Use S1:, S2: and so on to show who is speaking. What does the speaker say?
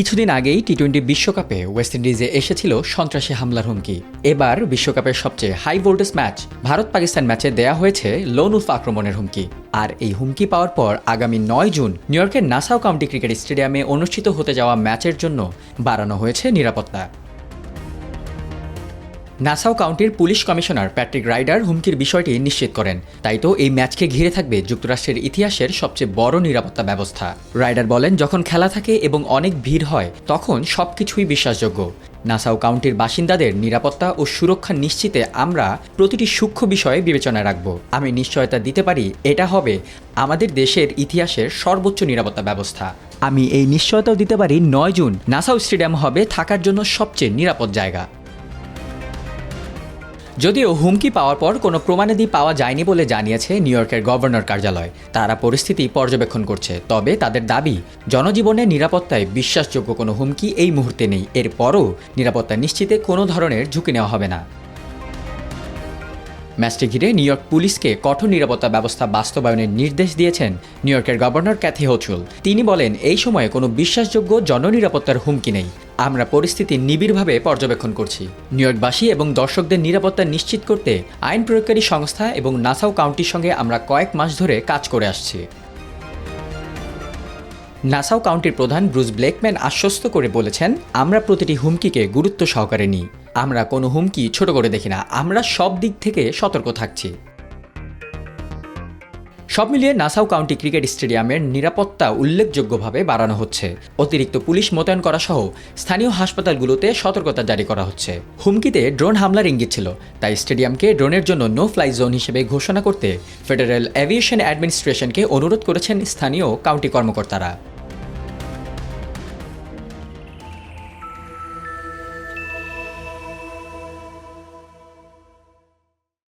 S1: কিছুদিন আগেই T twenty বিশ্বকাপে ওয়েস্ট ইন্ডিজে এসেছিল সন্ত্রাসী হামলার হুমকি। এবার বিশ্বকাপের সবচেয়ে high voltage match Bharat Pakistan ম্যাচে দেয়া হয়েছে লোন উফ আক্রমণের হুমকি। আর এই হুমকি পাওয়ার পর আগামী নয় জুন নিউ ইয়র্কের নাসাও কাউন্টি ক্রিকেট স্টেডিয়ামে অনুষ্ঠিত হতে যাওয়া ম্যাচের জন্য বাড়ানো হয়েছে নিরাপত্তা। নাসাও কাউন্টির পুলিশ কমিশনার প্যাট্রিক রাইডার হুমকির বিষয়টি নিশ্চিত করেন। তাই তো এই ম্যাচকে ঘিরে থাকবে যুক্তরাষ্ট্রের ইতিহাসের সবচেয়ে বড় নিরাপত্তা ব্যবস্থা। রাইডার বলেন, যখন খেলা থাকে এবং অনেক ভিড় হয়, তখন সবকিছুই বিশ্বাসযোগ্য। নাসাও কাউন্টির বাসিন্দাদের নিরাপত্তা ও সুরক্ষা নিশ্চিতে আমরা প্রতিটি সূক্ষ্ম বিষয়ে বিবেচনায় রাখব। আমি নিশ্চয়তা দিতে পারি, এটা হবে আমাদের দেশের ইতিহাসের সর্বোচ্চ নিরাপত্তা ব্যবস্থা। আমি এই নিশ্চয়তাও দিতে পারি, নয় জুন নাসাও স্টেডিয়াম হবে থাকার জন্য সবচেয়ে নিরাপদ জায়গা। যদিও হুমকি পাওয়ার পর কোনো প্রমাণাদি পাওয়া যায়নি বলে জানিয়েছে নিউ ইয়র্কের গভর্নর কার্যালয়। তারা পরিস্থিতি পর্যবেক্ষণ করছে, তবে তাদের দাবি জনজীবনের নিরাপত্তায় বিশ্বাসযোগ্য কোনো হুমকি এই মুহূর্তে নেই। এরপরও নিরাপত্তা নিশ্চিতে কোনো ধরনের ঝুঁকি নেওয়া হবে না। ম্যাচটি ঘিরে নিউ ইয়র্ক পুলিশকে কঠোর নিরাপত্তা ব্যবস্থা বাস্তবায়নের নির্দেশ দিয়েছেন নিউ ইয়র্কের গভর্নর ক্যাথি হোচুল। তিনি বলেন, এই সময়ে কোনো বিশ্বাসযোগ্য জননিরাপত্তার হুমকি নেই। আমরা পরিস্থিতি নিবিড়ভাবে পর্যবেক্ষণ করছি। নিউ ইয়র্কবাসী এবং দর্শকদের নিরাপত্তা নিশ্চিত করতে আইন প্রয়োগকারী সংস্থা এবং নাসাও কাউন্টির সঙ্গে আমরা কয়েক মাস ধরে কাজ করে আসছি। নাসাও কাউন্টির প্রধান ব্রুস ব্লেকম্যান আশ্বস্ত করে বলেছেন, আমরা প্রতিটি হুমকিকে গুরুত্ব সহকারে নিই। আমরা কোনো হুমকি ছোট করে দেখি না। আমরা সব দিক থেকে সতর্ক থাকছি। সব মিলিয়ে নাসাউ কাউন্টি ক্রিকেট স্টেডিয়ামের নিরাপত্তা উল্লেখযোগ্যভাবে বাড়ানো হচ্ছে। অতিরিক্ত পুলিশ মোতায়েন করা সহ স্থানীয় হাসপাতালগুলোতে সতর্কতা জারি করা হচ্ছে। হুমকিতে ড্রোন হামলার ইঙ্গিত ছিল। তাই স্টেডিয়ামকে ড্রোনের জন্য নো ফ্লাই জোন হিসেবে ঘোষণা করতে ফেডারেল অ্যাভিয়েশন অ্যাডমিনিস্ট্রেশনকে অনুরোধ করেছেন স্থানীয় কাউন্টি কর্মকর্তারা।